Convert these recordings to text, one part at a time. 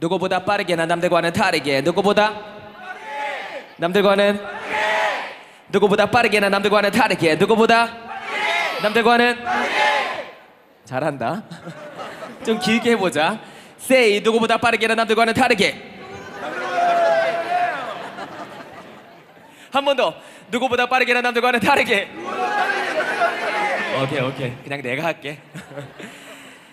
누구보다 빠르게 난 남들과는 다르게 누구보다? 남들과는? 누구보다 빠르게 난 남들과는 다르게 누구보다? 남들과는? 잘한다. 좀 길게 해보자. say 누구보다 빠르게 난 남들과는 다르게. 한 번 더. 누구보다 빠르게 난 남들과는 다르게. 오케이 오케이. 그냥 내가 할게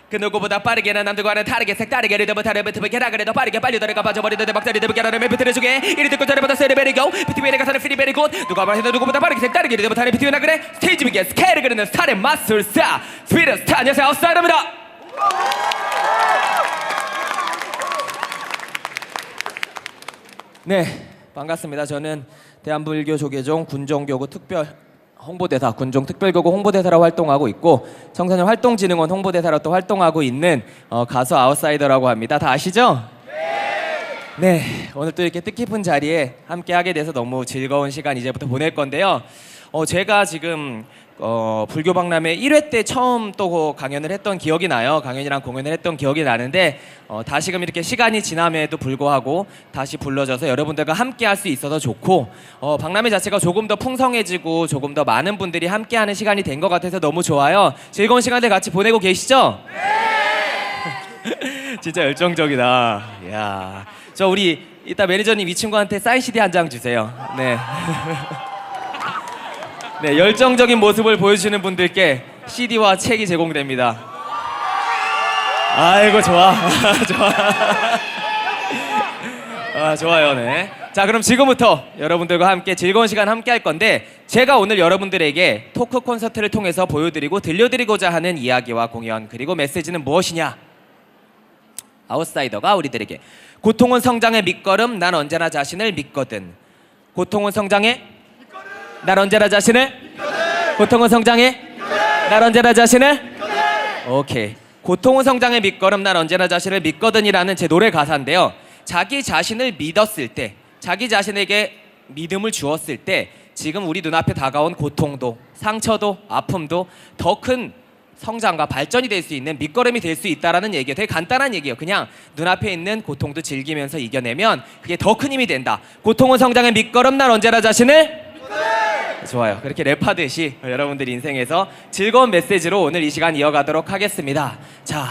그 누구보다 빠르게 난 남들과는 다르게 색다르게 리듬을 타려 비트를 게라 그래도 빠르게 빨리 들어가 빠져버리는데 막다리 리듬을 게라는 멘트를 주게. 이리 듣고 저리 받아 세리 베리고 비트위에 가 사는 피리 베리고 누가 말해도 누구보다 빠르게 색다르게 리듬을 타는 비트위나 그래? 스테이지 위에 스케일을 그리는 스타의 마술사 스피드 스타 안녕하세요. 아웃사이더입니다. 네 반갑습니다. 저는 대한불교 조계종 군종교구 특별 홍보대사 군종 특별교구 홍보대사로 활동하고 있고 청소년 활동진흥원 홍보대사로 또 활동하고 있는 어, 가수 아웃사이더라고 합니다. 다 아시죠? 네 오늘 또 이렇게 뜻깊은 자리에 함께 하게 돼서 너무 즐거운 시간 이제부터 보낼 건데요. 어, 제가 지금 어, 불교 박람회 1회 때 처음 또 강연을 했던 기억이 나요. 강연이랑 공연을 했던 기억이 나는데 어, 다시금 이렇게 시간이 지남에도 불구하고 다시 불러져서 여러분들과 함께 할 수 있어서 좋고 어, 박람회 자체가 조금 더 풍성해지고 조금 더 많은 분들이 함께하는 시간이 된 것 같아서 너무 좋아요. 즐거운 시간들 같이 보내고 계시죠? 진짜 열정적이다. 야, 저 우리 이따 매니저님 이 친구한테 사인 CD 한 장 주세요. 네. 네, 열정적인 모습을 보여주시는 분들께 CD와 책이 제공됩니다. 아이고 좋아, 좋아. 아 좋아요, 네. 자 그럼 지금부터 여러분들과 함께 즐거운 시간 함께 할 건데 제가 오늘 여러분들에게 토크 콘서트를 통해서 보여드리고 들려드리고자 하는 이야기와 공연 그리고 메시지는 무엇이냐? 아웃사이더가 우리들에게 고통은 성장의 밑거름 난 언제나 자신을 믿거든 고통은 성장의 난 언제나 자신을 고통은 성장의 난 언제나 자신을 오케이 고통은 성장의 밑거름 난 언제나 자신을 믿거든이라는 제 노래 가사인데요 자기 자신을 믿었을 때 자기 자신에게 믿음을 주었을 때 지금 우리 눈앞에 다가온 고통도 상처도 아픔도 더 큰 성장과 발전이 될 수 있는 밑거름이 될 수 있다라는 얘기예요. 되게 간단한 얘기예요. 그냥 눈앞에 있는 고통도 즐기면서 이겨내면 그게 더 큰 힘이 된다. 고통은 성장의 밑거름 난 언제나 자신을 좋아요. 그렇게 랩하듯이 여러분들 인생에서 즐거운 메시지로 오늘 이 시간 이어가도록 하겠습니다. 자,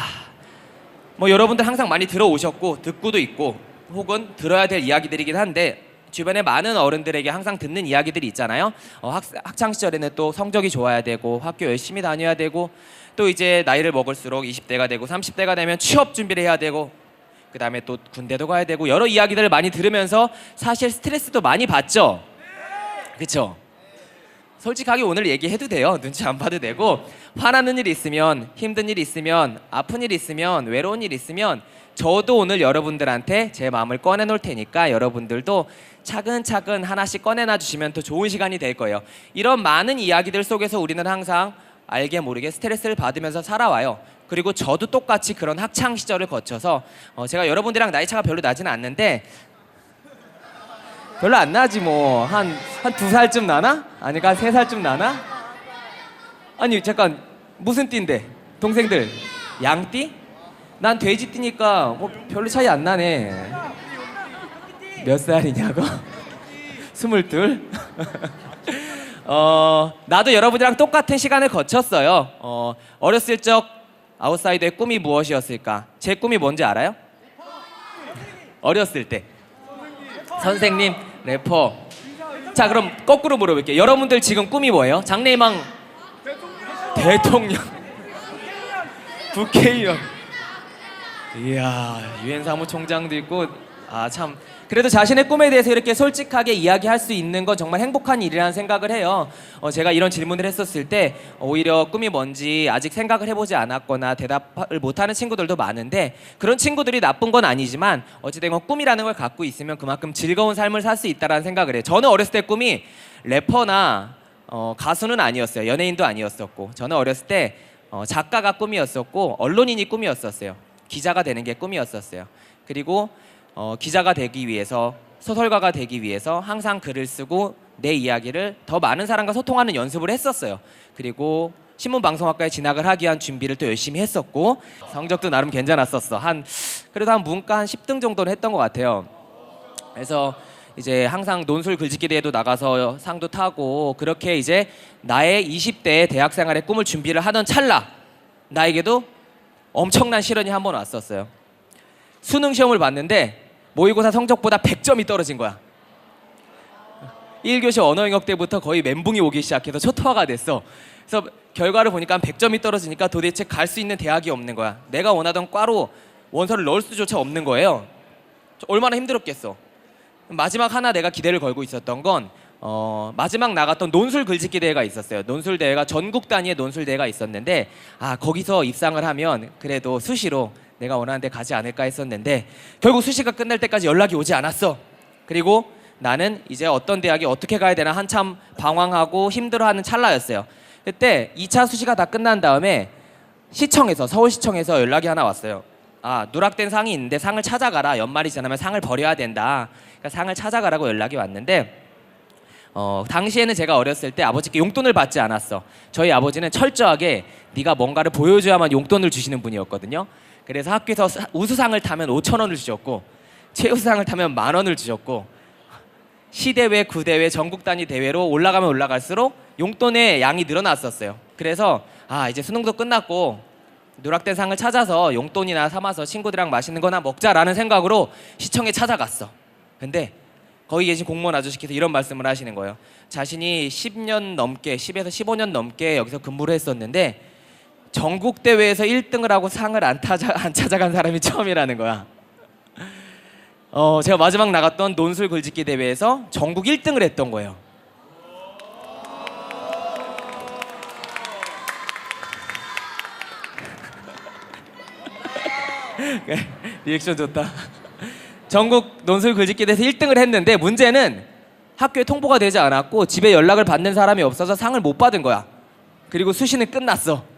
뭐 여러분들 항상 많이 들어오셨고 듣고도 있고 혹은 들어야 될 이야기들이긴 한데 주변에 많은 어른들에게 항상 듣는 이야기들이 있잖아요. 어, 학, 학창 시절에는 또 성적이 좋아야 되고 학교 열심히 다녀야 되고 또 이제 나이를 먹을수록 20대가 되고 30대가 되면 취업 준비를 해야 되고 그 다음에 또 군대도 가야 되고 여러 이야기들을 많이 들으면서 사실 스트레스도 많이 받죠. 그렇죠? 솔직하게 오늘 얘기해도 돼요. 눈치 안 봐도 되고 화나는 일 있으면 힘든 일 있으면 아픈 일 있으면 외로운 일 있으면 저도 오늘 여러분들한테 제 마음을 꺼내놓을 테니까 여러분들도 차근차근 하나씩 꺼내놔 주시면 더 좋은 시간이 될 거예요. 이런 많은 이야기들 속에서 우리는 항상 알게 모르게 스트레스를 받으면서 살아와요. 그리고 저도 똑같이 그런 학창 시절을 거쳐서 어, 제가 여러분들이랑 나이 차가 별로 나지는 않는데 별로 안 나지 뭐 한 한 두 살쯤 나나? 아니가 세 살쯤 나나? 아니 잠깐 무슨 띠인데 동생들 양띠? 난 돼지띠니까 뭐 별로 차이 안 나네. 몇 살이냐고? 스물둘? 어 나도 여러분이랑 똑같은 시간을 거쳤어요. 어 어렸을 적 아웃사이더의 꿈이 무엇이었을까? 제 꿈이 뭔지 알아요? 어렸을 때. 선생님, 래퍼. 자, 그럼 거꾸로 물어볼게요. 여러분들 지금 꿈이 뭐예요? 장래희망 대통령. 국회의원. 이야, 유엔 사무총장도 있고 아 참 그래도 자신의 꿈에 대해서 이렇게 솔직하게 이야기할 수 있는 건 정말 행복한 일이라는 생각을 해요. 어, 제가 이런 질문을 했었을 때 오히려 꿈이 뭔지 아직 생각을 해보지 않았거나 대답을 못하는 친구들도 많은데 그런 친구들이 나쁜 건 아니지만 어찌된 꿈이라는 걸 갖고 있으면 그만큼 즐거운 삶을 살 수 있다라는 생각을 해요. 저는 어렸을 때 꿈이 래퍼나 어, 가수는 아니었어요. 연예인도 아니었었고 저는 어렸을 때 어, 작가가 꿈이었었고 언론인이 꿈이었었어요. 기자가 되는 게 꿈이었었어요. 그리고 어, 기자가 되기 위해서 소설가가 되기 위해서 항상 글을 쓰고 내 이야기를 더 많은 사람과 소통하는 연습을 했었어요. 그리고 신문방송학과에 진학을 하기 위한 준비를 또 열심히 했었고 성적도 나름 괜찮았었어. 한 그래도 한 문과 한 10등 정도는 했던 것 같아요. 그래서 이제 항상 논술 글짓기 대회도 나가서 상도 타고 그렇게 이제 나의 20대 대학 생활의 꿈을 준비를 하던 찰나 나에게도 엄청난 시련이 한 번 왔었어요. 수능 시험을 봤는데 모의고사 성적보다 100점이 떨어진 거야. 1교시 언어 영역 때부터 거의 멘붕이 오기 시작해서 초토화가 됐어. 그래서 결과를 보니까 한 100점이 떨어지니까 도대체 갈 수 있는 대학이 없는 거야. 내가 원하던 과로 원서를 넣을 수조차 없는 거예요. 얼마나 힘들었겠어. 마지막 하나 내가 기대를 걸고 있었던 건 어, 마지막 나갔던 논술 글짓기 대회가 있었어요. 논술 대회가 전국 단위의 논술 대회가 있었는데 아 거기서 입상을 하면 그래도 수시로 내가 원하는 데 가지 않을까 했었는데 결국 수시가 끝날 때까지 연락이 오지 않았어. 그리고 나는 이제 어떤 대학에 어떻게 가야 되나 한참 방황하고 힘들어하는 찰나였어요. 그때 2차 수시가 다 끝난 다음에 시청에서 서울시청에서 연락이 하나 왔어요. 아 누락된 상이 있는데 상을 찾아가라. 연말이 지나면 상을 버려야 된다. 그러니까 상을 찾아가라고 연락이 왔는데 어, 당시에는 제가 어렸을 때 아버지께 용돈을 받지 않았어. 저희 아버지는 철저하게 네가 뭔가를 보여줘야만 용돈을 주시는 분이었거든요. 그래서 학교에서 사- 우수상을 타면 5천 원을 주셨고 최우수상을 타면 만 원을 주셨고 시대회, 구대회, 전국 단위 대회로 올라가면 올라갈수록 용돈의 양이 늘어났었어요. 그래서 아 이제 수능도 끝났고 누락된 상을 찾아서 용돈이나 삼아서 친구들이랑 맛있는 거나 먹자라는 생각으로 시청에 찾아갔어. 근데 거기 계신 공무원 아저씨께서 이런 말씀을 하시는 거예요. 자신이 10년 넘게, 10에서 15년 넘게 여기서 근무를 했었는데 전국 대회에서 1등을 하고 상을 안, 타자, 안 찾아간 사람이 처음이라는 거야. 어, 제가 마지막 나갔던 논술 글짓기 대회에서 전국 1등을 했던 거예요. 리액션 좋다. 전국 논술 글짓기 대회에서 1등을 했는데 문제는 학교에 통보가 되지 않았고 집에 연락을 받는 사람이 없어서 상을 못 받은 거야. 그리고 수시는 끝났어.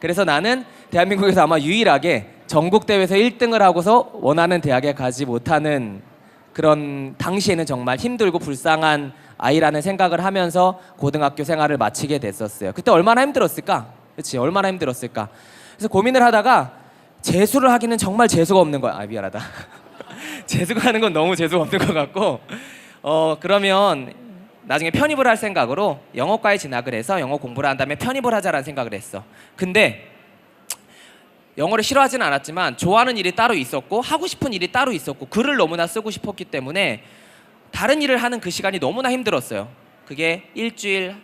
그래서 나는 대한민국에서 아마 유일하게 전국 대회에서 1등을 하고서 원하는 대학에 가지 못하는 그런 당시에는 정말 힘들고 불쌍한 아이라는 생각을 하면서 고등학교 생활을 마치게 됐었어요. 그때 얼마나 힘들었을까? 그렇지? 얼마나 힘들었을까? 그래서 고민을 하다가 재수를 하기는 정말 재수가 없는 거야. 아 미안하다. 재수가 하는 건 너무 재수가 없는 것 같고 어 그러면 나중에 편입을 할 생각으로 영어과에 진학을 해서 영어 공부를 한 다음에 편입을 하자라는 생각을 했어. 근데 영어를 싫어하지는 않았지만 좋아하는 일이 따로 있었고 하고 싶은 일이 따로 있었고 글을 너무나 쓰고 싶었기 때문에 다른 일을 하는 그 시간이 너무나 힘들었어요. 그게 일주일,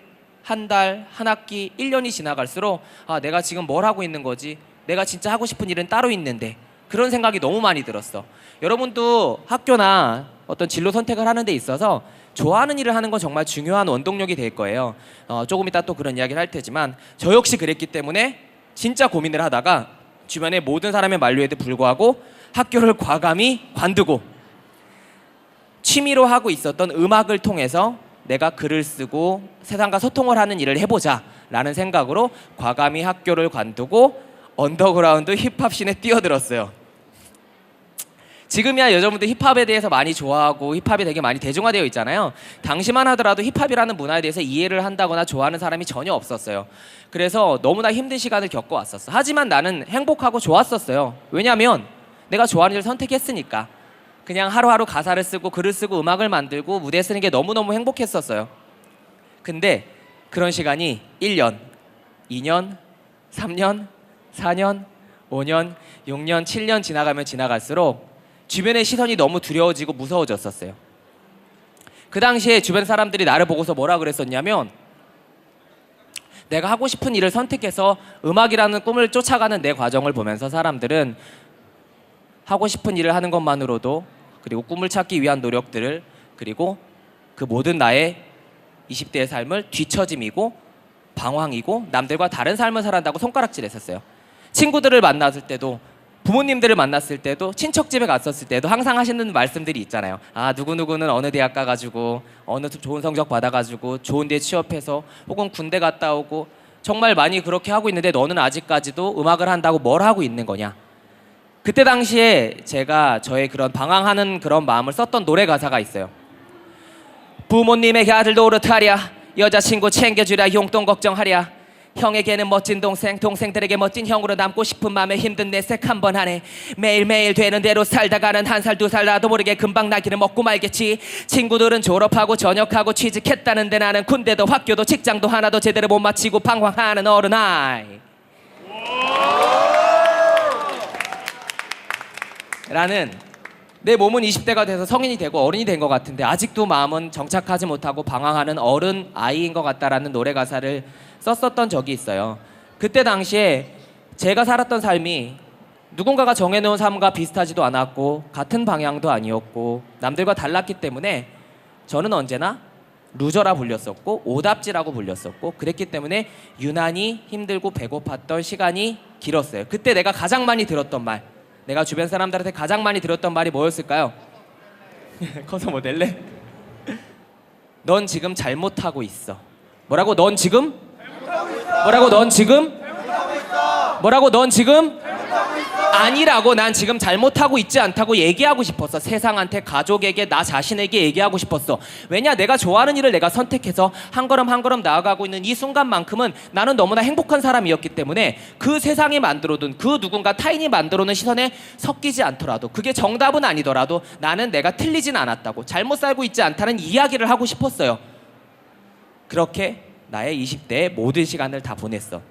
한 달, 한 학기, 1년이 지나갈수록 아, 내가 지금 뭘 하고 있는 거지? 내가 진짜 하고 싶은 일은 따로 있는데 그런 생각이 너무 많이 들었어. 여러분도 학교나 어떤 진로 선택을 하는 데 있어서 좋아하는 일을 하는 건 정말 중요한 원동력이 될 거예요. 어, 조금 이따 또 그런 이야기를 할 테지만 저 역시 그랬기 때문에 진짜 고민을 하다가 주변의 모든 사람의 만류에도 불구하고 학교를 과감히 관두고 취미로 하고 있었던 음악을 통해서 내가 글을 쓰고 세상과 소통을 하는 일을 해보자 라는 생각으로 과감히 학교를 관두고 언더그라운드 힙합 씬에 뛰어들었어요. 지금이야 여러분들 힙합에 대해서 많이 좋아하고 힙합이 되게 많이 대중화되어 있잖아요. 당시만 하더라도 힙합이라는 문화에 대해서 이해를 한다거나 좋아하는 사람이 전혀 없었어요. 그래서 너무나 힘든 시간을 겪어왔었어. 하지만 나는 행복하고 좋았었어요. 왜냐하면 내가 좋아하는 일을 선택했으니까. 그냥 하루하루 가사를 쓰고 글을 쓰고 음악을 만들고 무대 쓰는 게 너무너무 행복했었어요. 근데 그런 시간이 1년, 2년, 3년, 4년, 5년, 6년, 7년 지나가면 지나갈수록 주변의 시선이 너무 두려워지고 무서워졌었어요. 그 당시에 주변 사람들이 나를 보고서 뭐라 그랬었냐면 내가 하고 싶은 일을 선택해서 음악이라는 꿈을 쫓아가는 내 과정을 보면서 사람들은 하고 싶은 일을 하는 것만으로도 그리고 꿈을 찾기 위한 노력들을 그리고 그 모든 나의 20대의 삶을 뒤처짐이고 방황이고 남들과 다른 삶을 살아간다고 손가락질했었어요. 친구들을 만났을 때도 부모님들을 만났을 때도 친척 집에 갔었을 때도 항상 하시는 말씀들이 있잖아요. 아 누구 누구는 어느 대학 가가지고 어느 좋은 성적 받아가지고 좋은 데 취업해서 혹은 군대 갔다 오고 정말 많이 그렇게 하고 있는데 너는 아직까지도 음악을 한다고 뭘 하고 있는 거냐? 그때 당시에 제가 저의 그런 방황하는 그런 마음을 썼던 노래 가사가 있어요. 부모님의 아들 노릇하랴 여자친구 챙겨주랴 용돈 걱정하랴 형에게는 멋진 동생 동생들에게 멋진 형으로 남고 싶은 맘에 힘든 내색 한 번 하네. 매일매일 되는 대로 살다가는 한 살 두 살 나도 모르게 금방 나기를 먹고 말겠지. 친구들은 졸업하고 전역하고 취직했다는데 나는 군대도 학교도 직장도 하나도 제대로 못 마치고 방황하는 어른 아이. 라는 내 몸은 20대가 돼서 성인이 되고 어른이 된 것 같은데 아직도 마음은 정착하지 못하고 방황하는 어른 아이인 것 같다라는 노래 가사를 썼었던 적이 있어요. 그때 당시에 제가 살았던 삶이 누군가가 정해놓은 삶과 비슷하지도 않았고 같은 방향도 아니었고 남들과 달랐기 때문에 저는 언제나 루저라 불렸었고 오답지라고 불렸었고 그랬기 때문에 유난히 힘들고 배고팠던 시간이 길었어요. 그때 내가 가장 많이 들었던 말, 내가 주변 사람들한테 가장 많이 들었던 말이 뭐였을까요? 커서 뭐 될래? 넌 지금 잘못하고 있어. 뭐라고? 넌 지금? 뭐라고? 넌 지금? 뭐라고? 넌 지금? 아니라고 난 지금 잘못하고 있지 않다고 얘기하고 싶었어. 세상한테, 가족에게, 나 자신에게 얘기하고 싶었어. 왜냐? 내가 좋아하는 일을 내가 선택해서 한 걸음 한 걸음 나아가고 있는 이 순간만큼은 나는 너무나 행복한 사람이었기 때문에 그 세상이 만들어둔 그 누군가 타인이 만들어놓은 시선에 섞이지 않더라도 그게 정답은 아니더라도 나는 내가 틀리진 않았다고 잘못 살고 있지 않다는 이야기를 하고 싶었어요. 그렇게 나의 20대의 모든 시간을 다 보냈어.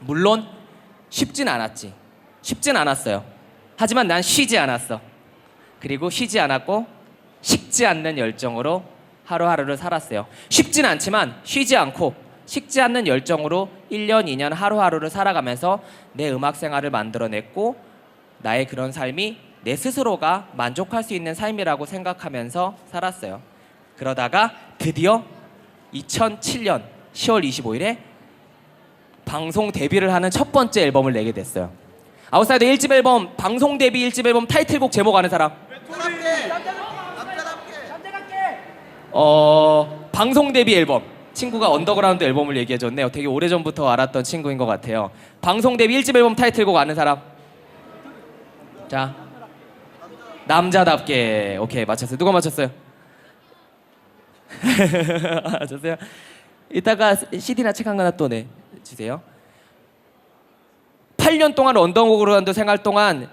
물론 쉽진 않았지. 쉽진 않았어요. 하지만 난 쉬지 않았어. 그리고 쉬지 않았고 식지 않는 열정으로 하루하루를 살았어요. 쉽진 않지만 쉬지 않고 식지 않는 열정으로 1년, 2년 하루하루를 살아가면서 내 음악 생활을 만들어냈고 나의 그런 삶이 내 스스로가 만족할 수 있는 삶이라고 생각하면서 살았어요. 그러다가 드디어 2007년 10월 25일에 방송 데뷔를 하는 첫 번째 앨범을 내게 됐어요. 아웃사이더 1집 앨범 방송 데뷔 1집 앨범 타이틀곡 제목 아는 사람? 어 방송 데뷔 앨범 친구가 언더그라운드 앨범을 얘기해줬네요. 되게 오래 전부터 알았던 친구인 것 같아요. 방송 데뷔 1집 앨범 타이틀곡 아는 사람? 자 남자답게 오케이 맞췄어요. 누가 맞췄어요? 맞췄어요? 이따가 CD나 책 한 권나 또 내 주세요. 8년 동안 언더그라운드 생활 동안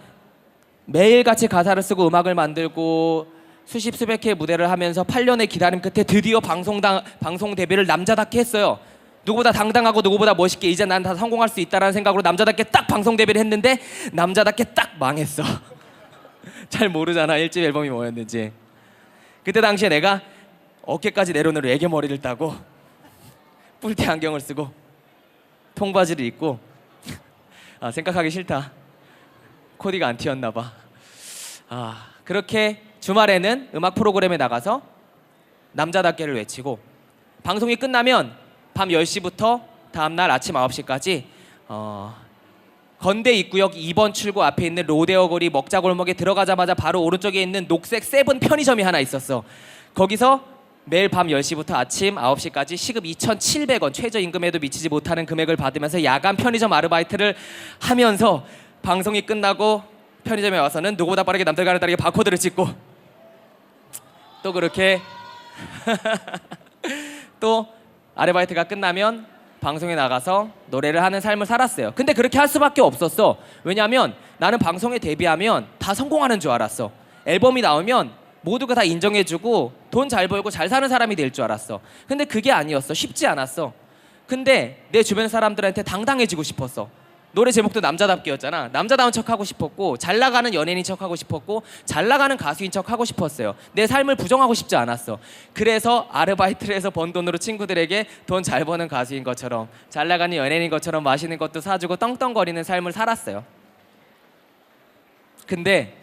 매일같이 가사를 쓰고 음악을 만들고 수십 수백 회의 무대를 하면서 8년의 기다림 끝에 드디어 방송당, 방송 데뷔를 남자답게 했어요. 누구보다 당당하고 누구보다 멋있게 이제 난 다 성공할 수 있다라는 생각으로 남자답게 딱 방송 데뷔를 했는데 남자답게 딱 망했어. 잘 모르잖아 일집 앨범이 뭐였는지. 그때 당시에 내가 어깨까지 내려오는 애기 머리를 따고 뿔테 안경을 쓰고 통바지를 입고 아 생각하기 싫다. 코디가 안 튀었나 봐. 아 그렇게 주말에는 음악 프로그램에 나가서 남자답게를 외치고 방송이 끝나면 밤 10시부터 다음날 아침 9시까지 어, 건대 입구역 2번 출구 앞에 있는 로데오 거리 먹자 골목에 들어가자마자 바로 오른쪽에 있는 녹색 세븐 편의점이 하나 있었어. 거기서 매일 밤 10시부터 아침 9시까지 시급 2,700원 최저임금에도 미치지 못하는 금액을 받으면서 야간 편의점 아르바이트를 하면서 방송이 끝나고 편의점에 와서는 누구보다 빠르게 남들과는 다르게 바코드를 찍고 또 그렇게 또 아르바이트가 끝나면 방송에 나가서 노래를 하는 삶을 살았어요. 근데 그렇게 할 수밖에 없었어. 왜냐하면 나는 방송에 데뷔하면 다 성공하는 줄 알았어. 앨범이 나오면 모두가 다 인정해주고 돈 잘 벌고 잘 사는 사람이 될 줄 알았어. 근데 그게 아니었어. 쉽지 않았어. 근데 내 주변 사람들한테 당당해지고 싶었어. 노래 제목도 남자답게였잖아. 남자다운 척 하고 싶었고 잘 나가는 연예인인 척 하고 싶었고 잘 나가는 가수인 척 하고 싶었어요. 내 삶을 부정하고 싶지 않았어. 그래서 아르바이트를 해서 번 돈으로 친구들에게 돈 잘 버는 가수인 것처럼 잘 나가는 연예인인 것처럼 맛있는 것도 사주고 떵떵거리는 삶을 살았어요. 근데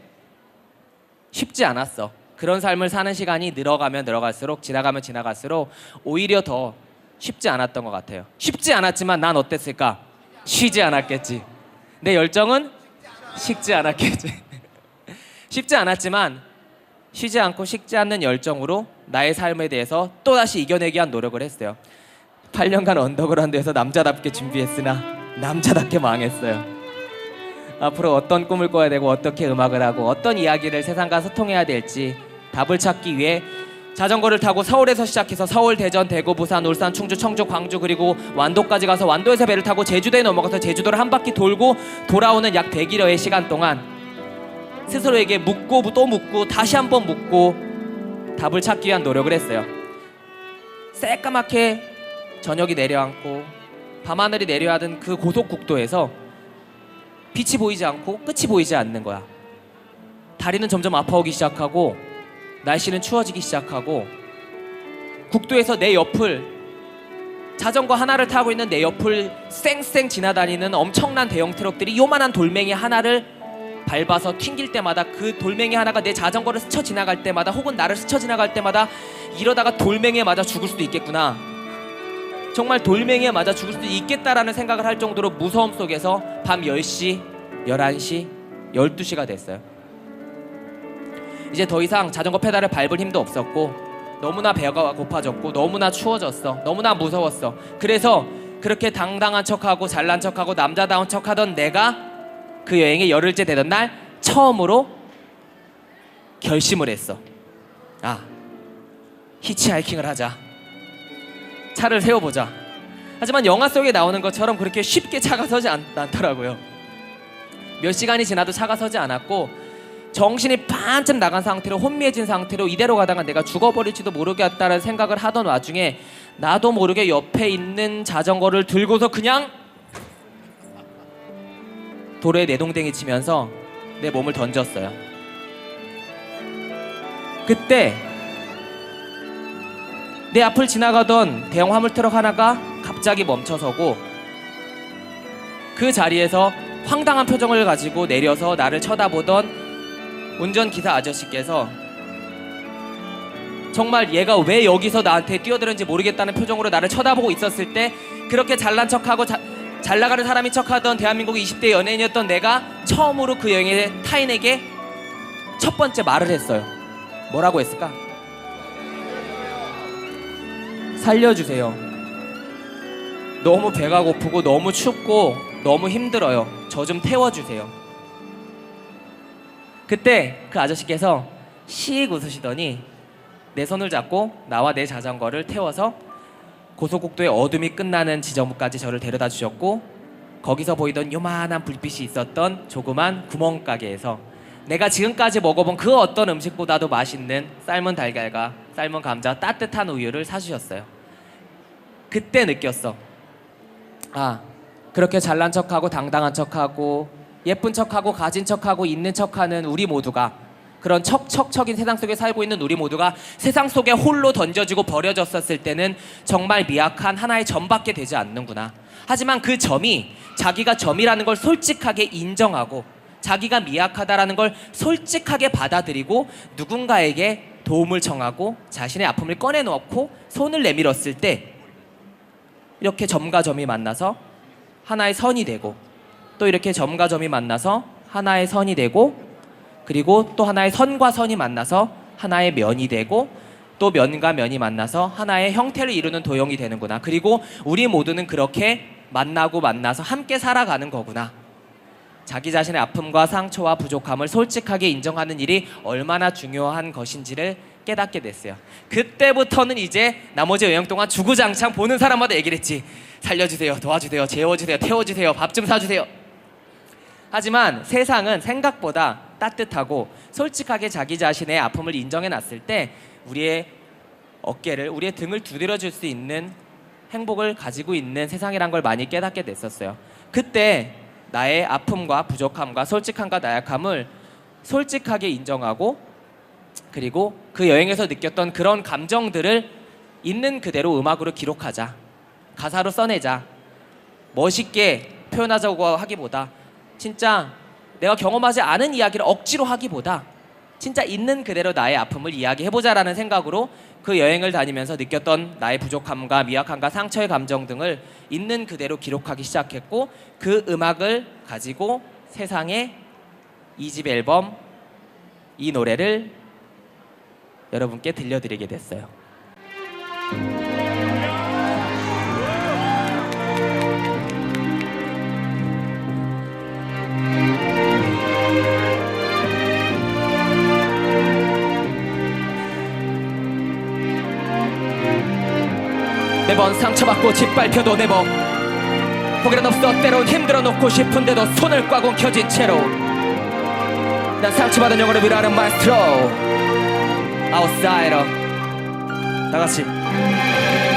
쉽지 않았어. 그런 삶을 사는 시간이 늘어가면 늘어갈수록 지나가면 지나갈수록 오히려 더 쉽지 않았던 것 같아요. 쉽지 않았지만 난 어땠을까? 쉬지 않았겠지. 내 열정은 식지 않았겠지. 쉽지 않았지만 쉬지 않고 식지 않는 열정으로 나의 삶에 대해서 또다시 이겨내기 위한 노력을 했어요. 8년간 언더그라운드에서 남자답게 준비했으나 남자답게 망했어요. 앞으로 어떤 꿈을 꿔야 되고 어떻게 음악을 하고 어떤 이야기를 세상과 소통해야 될지 답을 찾기 위해 자전거를 타고 서울에서 시작해서 서울, 대전, 대구, 부산, 울산, 충주, 청주, 광주 그리고 완도까지 가서 완도에서 배를 타고 제주도에 넘어가서 제주도를 한 바퀴 돌고 돌아오는 약 100일여의 시간 동안 스스로에게 묻고 또 묻고 다시 한 번 묻고 답을 찾기 위한 노력을 했어요. 새까맣게 저녁이 내려앉고 밤하늘이 내려앉은 그 고속국도에서 빛이 보이지 않고 끝이 보이지 않는 거야. 다리는 점점 아파오기 시작하고 날씨는 추워지기 시작하고 국도에서 내 옆을 자전거 하나를 타고 있는 내 옆을 쌩쌩 지나다니는 엄청난 대형 트럭들이 요만한 돌멩이 하나를 밟아서 튕길 때마다 그 돌멩이 하나가 내 자전거를 스쳐 지나갈 때마다 혹은 나를 스쳐 지나갈 때마다 이러다가 돌멩이에 맞아 죽을 수도 있겠구나. 정말 돌멩이에 맞아 죽을 수도 있겠다라는 생각을 할 정도로 무서움 속에서 밤 10시, 11시, 12시가 됐어요. 이제 더 이상 자전거 페달을 밟을 힘도 없었고 너무나 배가 고파졌고 너무나 추워졌어. 너무나 무서웠어. 그래서 그렇게 당당한 척하고 잘난 척하고 남자다운 척하던 내가 그 여행에 열흘째 되던 날 처음으로 결심을 했어. 아, 히치하이킹을 하자. 차를 세워보자. 하지만 영화 속에 나오는 것처럼 그렇게 쉽게 차가 서지 않, 않더라고요. 몇 시간이 지나도 차가 서지 않았고 정신이 반쯤 나간 상태로 혼미해진 상태로 이대로 가다가 내가 죽어버릴지도 모르겠다는 생각을 하던 와중에 나도 모르게 옆에 있는 자전거를 들고서 그냥 도로에 내동댕이 치면서 내 몸을 던졌어요. 그때 내 앞을 지나가던 대형 화물 트럭 하나가 갑자기 멈춰서고 그 자리에서 황당한 표정을 가지고 내려서 나를 쳐다보던 운전기사 아저씨께서 정말 얘가 왜 여기서 나한테 뛰어드는지 모르겠다는 표정으로 나를 쳐다보고 있었을 때 그렇게 잘난 척하고 자, 잘 나가는 사람인 척하던 대한민국 20대 연예인이었던 내가 처음으로 그 여행의 타인에게 첫 번째 말을 했어요. 뭐라고 했을까? 살려주세요. 너무 배가 고프고 너무 춥고 너무 힘들어요. 저 좀 태워주세요. 그때 그 아저씨께서 씩 웃으시더니 내 손을 잡고 나와 내 자전거를 태워서 고속국도의 어둠이 끝나는 지점까지 저를 데려다 주셨고 거기서 보이던 요만한 불빛이 있었던 조그만 구멍가게에서 내가 지금까지 먹어본 그 어떤 음식보다도 맛있는 삶은 달걀과 삶은 감자 따뜻한 우유를 사주셨어요. 그때 느꼈어. 아 그렇게 잘난 척하고 당당한 척하고 예쁜 척하고 가진 척하고 있는 척하는 우리 모두가 그런 척척척인 세상 속에 살고 있는 우리 모두가 세상 속에 홀로 던져지고 버려졌었을 때는 정말 미약한 하나의 점밖에 되지 않는구나. 하지만 그 점이 자기가 점이라는 걸 솔직하게 인정하고 자기가 미약하다라는 걸 솔직하게 받아들이고 누군가에게 도움을 청하고 자신의 아픔을 꺼내놓고 손을 내밀었을 때 이렇게 점과 점이 만나서 하나의 선이 되고 또 이렇게 점과 점이 만나서 하나의 선이 되고 그리고 또 하나의 선과 선이 만나서 하나의 면이 되고 또 면과 면이 만나서 하나의 형태를 이루는 도형이 되는구나. 그리고 우리 모두는 그렇게 만나고 만나서 함께 살아가는 거구나. 자기 자신의 아픔과 상처와 부족함을 솔직하게 인정하는 일이 얼마나 중요한 것인지를 깨닫게 됐어요. 그때부터는 이제 나머지 여행 동안 주구장창 보는 사람마다 얘기를 했지. 살려주세요, 도와주세요, 재워주세요, 태워주세요, 밥 좀 사주세요. 하지만 세상은 생각보다 따뜻하고 솔직하게 자기 자신의 아픔을 인정해 놨을 때 우리의 어깨를 우리의 등을 두드려 줄 수 있는 행복을 가지고 있는 세상이란 걸 많이 깨닫게 됐었어요. 그때 나의 아픔과 부족함과 솔직함과 나약함을 솔직하게 인정하고 그리고 그 여행에서 느꼈던 그런 감정들을 있는 그대로 음악으로 기록하자. 가사로 써내자. 멋있게 표현하자고 하기보다 진짜 내가 경험하지 않은 이야기를 억지로 하기보다 진짜 있는 그대로 나의 아픔을 이야기해보자라는 생각으로 그 여행을 다니면서 느꼈던 나의 부족함과 미약함과 상처의 감정 등을 있는 그대로 기록하기 시작했고 그 음악을 가지고 세상에 이 집 앨범 이 노래를 여러분께 들려드리게 됐어요. 매번 상처받고 짓밟혀도 내버 포기는 없어 때론 힘들어 놓고 싶은데도 손을 꽉 움켜쥔 채로. 난 상처받은 영혼을 위로하는 마스트로 아웃사이더. 다같이.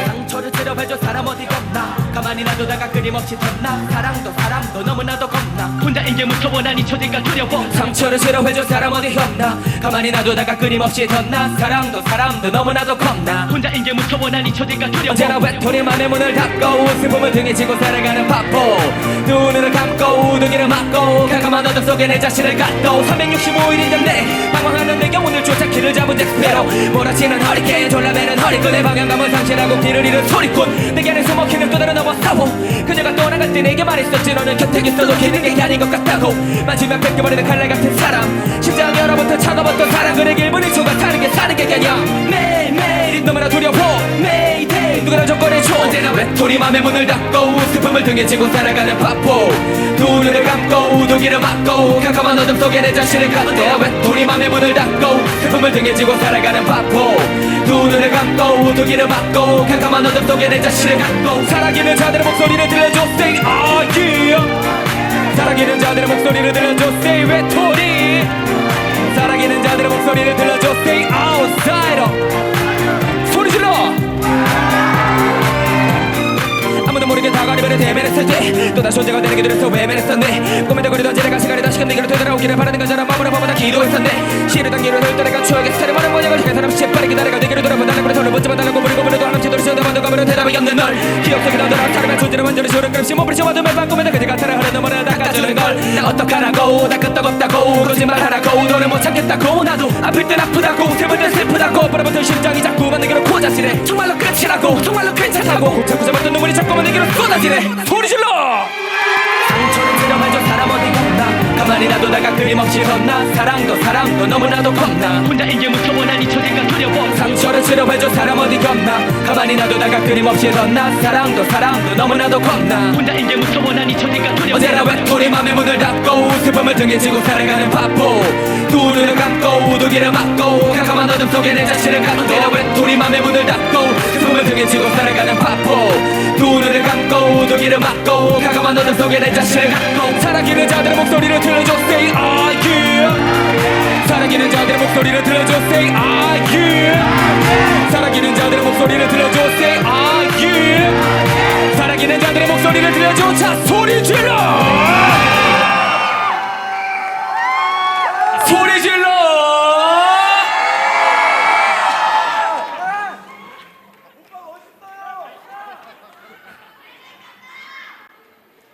상처를 치료해줘 사람 어디가 없나 가만히 놔두다가 끊임없이 덧나. 사랑도 사람도 너무나도 겁나. 혼자인 게 무서워 난 잊혀질까 두려워. 상처를 치료해줘 사람 어디 없나. 가만히 놔두다가 끊임없이 덧나. 사랑도 사람도 너무나도 겁나. 혼자인 게 무서워 난 잊혀질까 두려워. 언제나 외톨이 맘의 문을 닫고 슬픔을 등에 지고 살아가는 바보. 두 눈을 감고 우두기를 막고 캄캄한 어둠 속에 내 자신을 갖고 365일이던데 방황하는 내 영혼을 쫓아 길을 잡은 덱스페로. 몰아치는 허리케인 졸라매는 허리끈의 방향감을 상실하고 길을 잃은 소리꾼. 내게 안에 숨어키는 또 다른 넘어 싸워. 그녀가 떠나갈 때 내게 말했었지 너는 곁에 있어도 게 아닌 것 같다고. 마지막 뺏겨버리는 칼날 같은 사람. 심장이 얼어붙어 차가웠던 사랑 그의 길분 1초가 다르게 사는 게 아니야. 매일매일이 너무나 두려워. 매일매일 누구나 조건해줘 언제나 외톨이 맘의 문을 닫고 슬픔을 등에 지고 살아가는 바보. 두 눈을 감고 우두기를 막고 캄캄한 어둠 속에 내 자신을 갖고 언제나 외톨이 맘의 문을 닫고 슬픔을 등에 지고 살아가는 바보. 두 눈을 감고 우두기를 막고 캄캄한 어둠 속에 내 자신을 갖고 살아기는 자들의 목소리를 들려줘. Say ah yeah 살아기는 자들의 목소리를 들려줘. Say 외톨이 살아기는 자들의 목소리를 들려줘. Say outsider. 소리 질러 모르게 다가리면에 대면했을 때 또다시 혼자가 되는 게 두려서 외면했었네. 꿈에도 그리던 지레가 시간이 다시 금 내게로 되돌아오기를 바라는 것처럼 마음으로 보다 기도했었네. 시를 당기로 널떠내가 추억의 스타를 많은 모양을 향해 사람 시빠르 기다려가 내게로 돌아보달라고 그래 손을 달라고 부리고 부려도 하는 지도를 씌워도 만도 가면은 대답이 없는 널 기억 속에 너더라 사람의 존재를 완전히 쇼를 끊임없이 몸부림 씌워도 매번 꿈에도 그지 같아라 하는 너머를 닦아주는 걸나 어떡하라고 나 끄떡없다고 거짓말하라고. 너를 못 참겠다고 나도 아플 땐 아프다고 슬플 땐 슬프다고. 벌어붙은 심장이 자꾸만 내게로 고자질해. 정말로 끝이라고 정말로 괜찮다고. 자꾸 잡았던 눈물이 자꾸만 내게로 쏟아지네. 소리 질러 가만히 놔두다가 끊임없이 덧나. 사랑도 사람도 너무나도 겁나. 혼자인 게 무서워 난 잊혀질까 두려워 상처를 치료해줘 사람 어디 없나. 가만히 놔두다가 끊임없이 덧나. 사랑도 사람도 너무나도 겁나. 혼자인 게 무서워 난 잊혀질까 두려워 언제나 외톨이 맘의 문을 닫고 슬픔을 등에 지고 살아가는 바보. 두 눈을 감고 우두기를 막고 캄캄한 어둠 속에 내 자신을 갖고 언제나 외톨이 맘의 문을 닫고 슬픔을 등에 지고 살아가는 바보. 두 눈을 감고 우두기를 막고 캄캄한 어둠 속에 내 자신을 갖고 살아기는 자들의 목소리를 들려줘. Say I yeah 살아기는 자들의 목소리를 들려줘. Say I yeah 살아기는 자들의 목소리를 들려줘. Say I yeah 살아기는 자들의 목소리를 들려줘. 자 소리 질러! 소리 질러!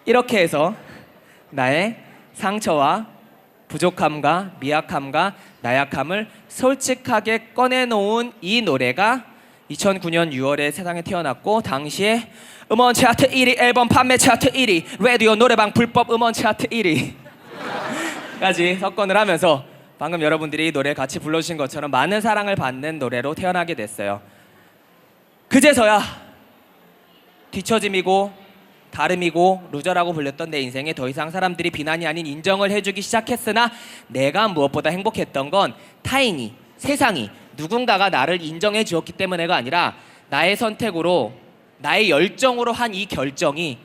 이렇게 해서 나의 상처와 부족함과 미약함과 나약함을 솔직하게 꺼내놓은 이 노래가 2009년 6월에 세상에 태어났고 당시에 음원 차트 1위 앨범 판매 차트 1위 라디오 노래방 불법 음원 차트 1위 까지 석권을 하면서 방금 여러분들이 이 노래 같이 불러주신 것처럼 많은 사랑을 받는 노래로 태어나게 됐어요. 그제서야 뒤처짐이고 다름이고 루저라고 불렸던 내 인생에 더 이상 사람들이 비난이 아닌 인정을 해주기 시작했으나 내가 무엇보다 행복했던 건 타인이 세상이 누군가가 나를 인정해 주었기 때문에가 아니라 나의 선택으로 나의 열정으로 한 이 결정이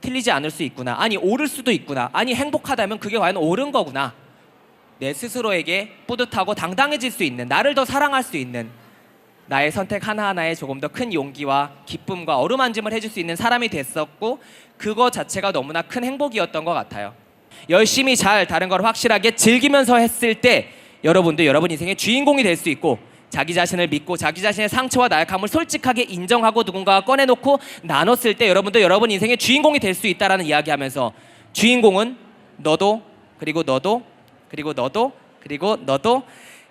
틀리지 않을 수 있구나. 아니 옳을 수도 있구나. 아니 행복하다면 그게 과연 옳은 거구나. 내 스스로에게 뿌듯하고 당당해질 수 있는 나를 더 사랑할 수 있는 나의 선택 하나하나에 조금 더 큰 용기와 기쁨과 어루만짐을 해줄 수 있는 사람이 됐었고 그거 자체가 너무나 큰 행복이었던 것 같아요. 열심히 잘 다른 걸 확실하게 즐기면서 했을 때 여러분도 여러분 인생의 주인공이 될 수 있고 자기 자신을 믿고 자기 자신의 상처와 나약함을 솔직하게 인정하고 누군가가 꺼내놓고 나눴을 때 여러분도 여러분 인생의 주인공이 될 수 있다라는 이야기하면서 주인공은 너도 그리고 너도 그리고 너도 그리고 너도